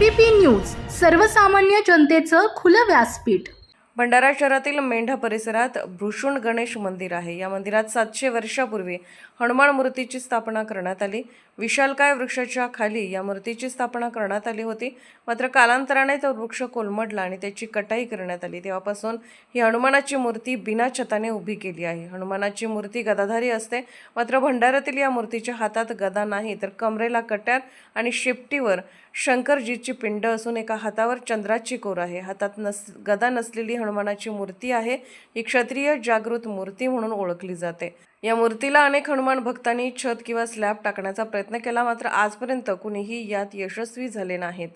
ABP news सर्वसामान्य जनतेचं खुलं व्यासपीठ. भंडारा शहरातील मेंढा परिसरात भृषुण गणेश मंदिर आहे. या मंदिरात सातशे वर्षापूर्वी हनुमान मूर्तीची स्थापना करण्यात आली. विशालकाय वृक्षाच्या खाली या मूर्तीची स्थापना करण्यात आली होती? मात्र कालांतराने तो वृक्ष कोलमडला आणि त्याची कटाई करण्यात आली. तेव्हापासून ही हनुमानाची मूर्ती बिना छताने उभी केली आहे. हनुमानाची मूर्ती गदाधारी असते. मात्र भंडाऱ्यातील या मूर्तीच्या हातात गदा नाही तर कमरेला कट्यार आणि शेपटीवर शंकरजीची पिंड असून एका हातावर चंद्राची कोर आहे. हातात नस गदा नसलेली हनुमानाची मूर्ती आहे. ही क्षत्रिय जागृत मूर्ती म्हणून ओळखली जाते. या मूर्तीला अनेक हनुमान भक्तांनी छत किंवा स्लॅब टाकण्याचा प्रयत्न केला मात्र आजपर्यंत कुणीही यात यशस्वी झाले नाहीत.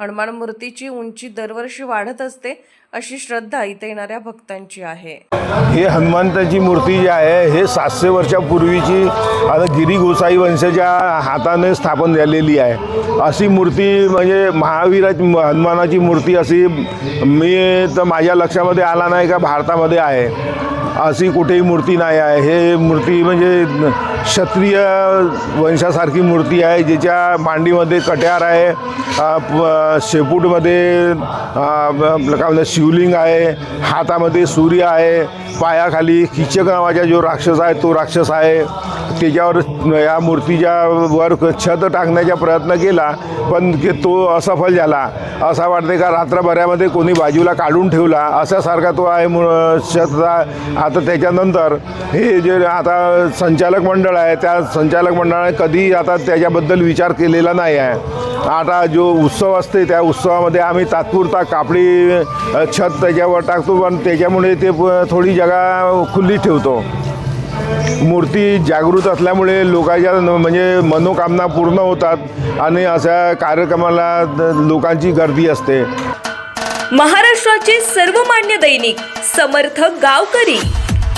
हनुमान मूर्तीची उंची दरवर्षी वाढत असते अशी श्रद्धा इथे येणाऱ्या भक्तांची आहे. हे हनुमंताची मूर्ती जी आहे हे सातशे वर्षापूर्वीची आता गिरी गोसाई वंशाच्या हाताने स्थापन झालेली आहे. अशी मूर्ती म्हणजे महावीराची हनुमानाची मूर्ती अशी मी तर माझ्या लक्षामध्ये आला नाही का भारतामध्ये आहे. अशी कुठेही मूर्ती नाही आहे. हे मूर्ती म्हणजे क्षत्रिय वंशासारखी मूर्ती आहे ज्याच्या मांडीमध्ये कट्यार आहे प- शेपूटमध्ये आपलं काय म्हणतात शिवलिंग आहे हातामध्ये सूर्य आहे पायाखाली किचक नावाचा जो राक्षस आहे तो राक्षस आहे. त्याच्यावर या मूर्तीच्या वर छत टाकण्याचा प्रयत्न केला पण ते तो असफल झाला. असा वाटते का रात्रभरामध्ये कोणी बाजूला काढून ठेवला? अशासारखा तो आहे छत. आता त्याच्यानंतर हे जे आता संचालक मंडळ आहे त्या संचालक मंडळाने कधी आता त्याच्याबद्दल विचार केलेला नाही आहे. आता जो उत्सव असते त्या उत्सवामध्ये आम्ही तात्पुरता कापडी छत त्याच्यावर टाकतो पण त्याच्यामुळे ते थोडी जागा खुल्ली ठेवतो. मूर्ती जागृत असल्यामुळे लोकांच्या न- म्हणजे मनोकामना पूर्ण होतात आणि अशा कार्यक्रमाला द- लोकांची गर्दी असते. महाराष्ट्राचे सर्वमान्य दैनिक समर्थ गावकरी.